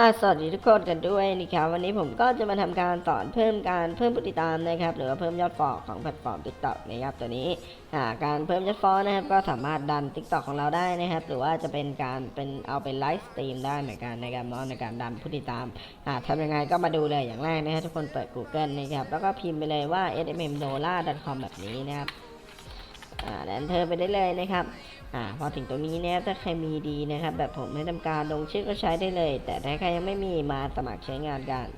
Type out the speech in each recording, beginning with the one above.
อาสวัสดีทุกคนกันด้วยนะครับวันนี้ผมก็จะมาทำการสอนเพิ่มการเพิ่มผู้ติดตามนะครับ หรือว่าเพิ่มยอดฟอลของแพลตฟอร์ม TikTok นะครับตัวนี้การเพิ่มยอดฟอลนะครับก็สามารถดัน TikTok ของเราได้นะครับ หรือว่าจะเป็นการเป็นเอาเป็นไลฟ์สตรีมได้เหมือนกันในการเนาะในการดันผู้ติดตามทำยังไงก็มาดูเลยอย่างแรกนะครับทุกคนเปิด Google นะครับแล้วก็พิมพ์ไปเลยว่า smmdollar.com แบบนี้นะครับ อ่าแล้ว enter ไปได้เลยนะครับอ่าพอถึงตรงนี้นี่ยถ้าใครมีดีนะครับ แบบผมให้ทำการลงชื่อก็ใช้ได้เลย แต่ถ้าใครยังไม่มีมาสมัครใช้งานกัน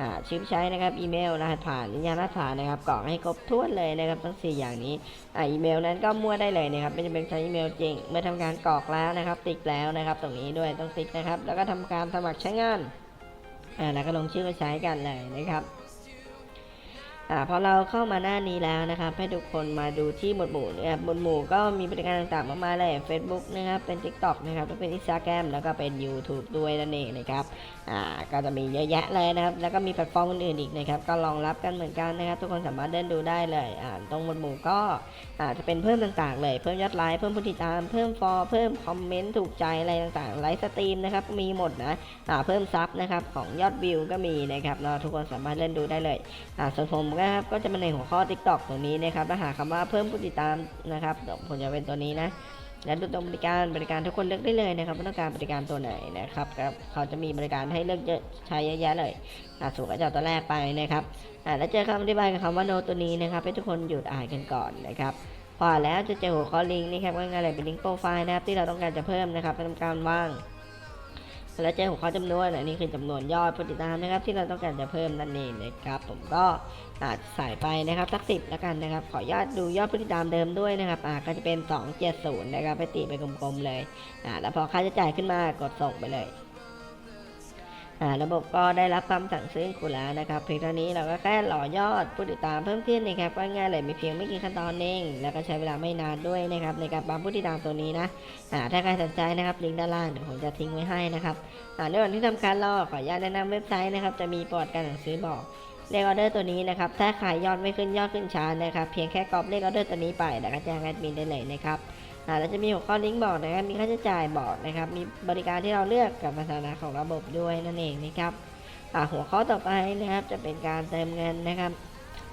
อ่าชื่อใช้นะครับอีเมลรหัสผ่านยืนยันรหัสผ่านนะครับกรอกให้ครบถ้วนเลยนะครับทั้ง 4 อย่างนี้อ่าอีเมลนั้นก็มั่วได้เลยนะครับไม่จำเป็นใช้อีเมลจริง เมื่อทำการกรอกแล้วนะครับ ติ๊กแล้วนะครับ ตรงนี้ด้วยต้องติ๊กนะครับ แล้วก็ทำการสมัครใช้งานอ่าแล้วก็ลงชื่อก็ใช้กันเลยนะครับ อ่าพอเราเข้ามาหน้านี้แล้วนะครับ ให้ทุกคนมาดูที่หมวดหมู่นะครับหมวดหมู่ก็มีบริการต่างๆมากมายเลย Facebook นะครับ เป็น TikTok นะครับแล้วเป็น Instagram แล้วก็เป็น YouTube ด้วยนั่นเองนะครับอ่าก็จะมีเยอะแยะเลยนะครับ แล้วก็มีแพลตฟอร์มอื่นๆอีกนะครับ ก็รองรับกันเหมือนกันนะครับ ทุกคนสามารถเดินดูได้เลยอ่าตรงหมวดหมู่ก็อ่าจะเป็นเพิ่มต่างๆ เลย เพิ่มยอดไลค์ เพิ่มผู้ติดตาม เพิ่มฟอลเพิ่มคอมเมนต์ถูกใจอะไรต่างๆ ไลฟ์สตรีมนะครับ มีหมดนะอ่าเพิ่มซับนะครับ ของยอดวิวก็มีนะครับเนาะทุกคนสามารถเล่นดูได้เลยอ่าส่วนผมนะครับ ก็จะมาในหัวข้อ TikTok ตรงนี้นะครับถ้าหาคำว่าเพิ่มผู้ติดตามนะครับเดี๋ยวผมจะเป็นตัวนี้นะและดูตรงบริการบริการทุกคนเลือกได้เลยนะครับว่าต้องการบริการตัวไหนนะครับครับเขาจะมีบริการให้เลือกเยอะใช้เยอะแยะเลยอ่าสูงก็จะตัวแรกไปนะครับอ่าแล้วเจอคำอธิบายกับคำว่า no ตัวนี้นะครับ ให้ทุกคนหยุดอ่านกันก่อนนะครับพอแล้วจะเจอหัวข้อลิงก์นี่ครับง่ายๆเลยเป็นลิงก์โปรไฟล์นะครับที่เราต้องการจะเพิ่มนะครับเป็นการว่าง แล้วเจอหัวข้อจำนวนอันนี้คือจำนวนยอดผู้ติดตามนะครับ ที่เราต้องการจะเพิ่มนั่นเองนะครับ ผมก็อาจใส่ไปนะครับสักสิบแล้วกันนะครับ ขอยอดดูยอดผู้ติดตามเดิมด้วยนะครับอ่าก็จะเป็น 270 นะครับไปตีไปกลมๆเลยอ่าแล้วพอค่าใช้จ่ายขึ้นมากดส่งไปเลย ระบบก็ได้รับคำสั่งซื้อคุณแล้วนะครับเพียงเท่านี้เราก็แค่หล่อยอดผู้ติดตามเพิ่มขึ้นนะครับก็ง่ายเลยมีเพียงไม่กี่ขั้นตอนเองแล้วก็ใช้เวลาไม่นานด้วยนะครับในการปั๊มผู้ติดตามตัวนี้นะถ้าใครสนใจนะครับลิงก์ด้านล่างเดี๋ยวผมจะทิ้งไว้ให้นะครับในวันที่ทำการรอขออนุญาตแนะนำเว็บไซต์นะครับจะมีประวัติการสั่งซื้อบอกเลขออเดอร์ตัวนี้นะครับถ้าขายยอดไม่ขึ้นยอดขึ้นช้านะครับเพียงแค่กรอบเลขออเดอร์ตัวนี้ไปแล้วก็แจ้งแอดมินได้เลยนะครับ อ่าแล้วจะมีหัวข้อลิงก์บอกนะครับ มีค่าใช้จ่ายบอกนะครับ มีบริการที่เราเลือกกับสถานะของระบบด้วยนั่นเองนะครับอ่าหัวข้อต่อไปนะครับจะเป็นการเติมเงินนะครับ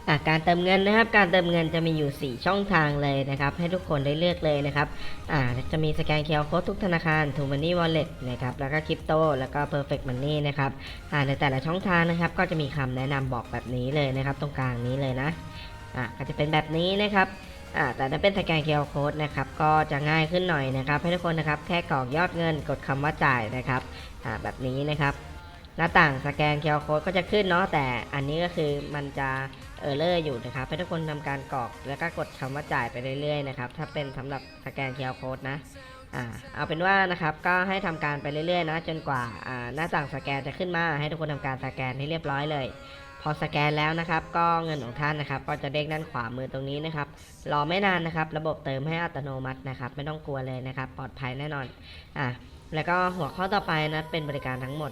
อะการเติมเงินนะครับ การเติมเงินจะมีอยู่ 4 ช่องทางเลยนะครับ ให้ทุกคนได้เลือกเลยนะครับอ่าจะมีสแกนเคอร์โค้ดทุกธนาคาร t ูมันนี่วอลเล็ตนะครับ แล้วก็คริปโตแล้วก็ Perfect Money นะครับอ่าในแต่ละช่องทางนะครับ ก็จะมีคำแนะนำบอกแบบนี้เลยนะครับ ตรงกลางนี้เลยนะอ่าก็จะเป็นแบบนี้นะครับ อ่าแต่ถ้าเป็นสแกนเคอร์โค้ดนะครับก็จะง่ายขึ้นหน่อยนะครับ ให้ทุกคนนะครับแค่กรอกยอดเงินกดคำว่าจ่ายนะครับอ่าแบบนี้นะครับ หน้าต่างสแกนเคอร์โค้ดก็จะขึ้นเนาะแต่อันนี้ก็คือมันจะเออร์เลอร์อยู่นะครับ ให้ทุกคนทำการกรอกแล้วก็กดคำว่าจ่ายไปเรื่อยๆนะครับถ้าเป็นสำหรับสแกนเคอร์โค้ดนะอ่าเอาเป็นว่านะครับก็ให้ทำการไปเรื่อยๆนะจนกว่าอ่าหน้าต่างสแกนจะขึ้นมาให้ทุกคนทำการสแกนให้เรียบร้อยเลย พอสแกนแล้วนะครับ ก็เงินของท่านนะครับ ก็จะเด้งด้านขวามือตรงนี้นะครับ รอไม่นานนะครับ ระบบเติมให้อัตโนมัตินะครับ ไม่ต้องกลัวเลยนะครับ ปลอดภัยแน่นอนอะแล้วก็หัวข้อต่อไปนะเป็นบริการทั้งหมด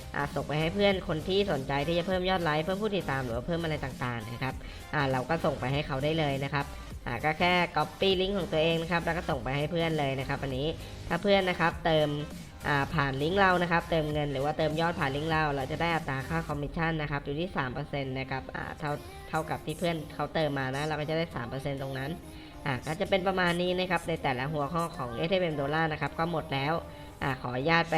อ่าส่งไปให้เพื่อนคนที่สนใจที่จะเพิ่มยอดไลค์เพิ่มผู้ติดตามหรือว่าเพิ่มอะไรต่างๆนะครับอ่าเราก็ส่งไปให้เขาได้เลยนะครับอ่าก็แค่ copy ลิงก์ของตัวเองนะครับแล้วก็ส่งไปให้เพื่อนเลยนะครับอันนี้ถ้าเพื่อนนะครับเติมอ่าผ่านลิงก์เรานะครับเติมเงินหรือว่าเติมยอดผ่านลิงก์เรา เราจะได้อัตราค่าคอมมิชชั่นนะครับอยู่ที่3%นะครับอ่าเท่าเท่ากับที่เพื่อนเขาเติมมานะเราก็จะได้ 3%ตรงนั้นอะก็จะเป็นประมาณนี้นะครับในแต่ละหัวข้อของ s m ดอลลาร์นะครับก็หมดแล้ว อ่าขออนุญาตไป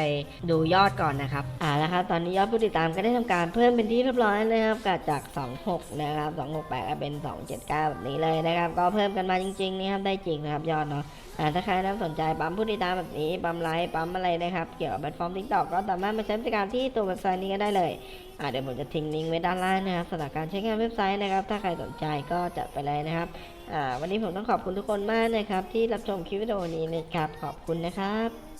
ดูยอดก่อนนะครับอ่าแล้วครับตอนนี้ยอดผู้ติดตามก็ได้ทำการเพิ่มเป็นที่เรียบร้อยนะครับจาก 26 นะครับ 268ก็เป็น 279 แบบนี้เลยนะครับ ก็เพิ่มกันมาจริงๆนะครับได้จริงนะครับยอดเนาะอ่าถ้าใครนะสนใจปั๊มผู้ติดตามแบบนี้ปั๊มไลค์ปั๊มอะไรนะครับ เกี่ยวกับแพลตฟอร์ม TikTok ก็สามารถมาใช้บริการที่ตัวเว็บไซต์นี้ก็ได้เลยอ่าเดี๋ยวผมจะทิ้งลิงก์ไว้ด้านล่างนะครับสำหรับการใช้งานเว็บไซต์นะครับ ถ้าใครสนใจก็จัดไปเลยนะครับอ่าวันนี้ผมต้องขอบคุณทุกคนมากนะครับ ที่รับชมคลิปวิดีโอนี้นะครับขอบคุณนะครับ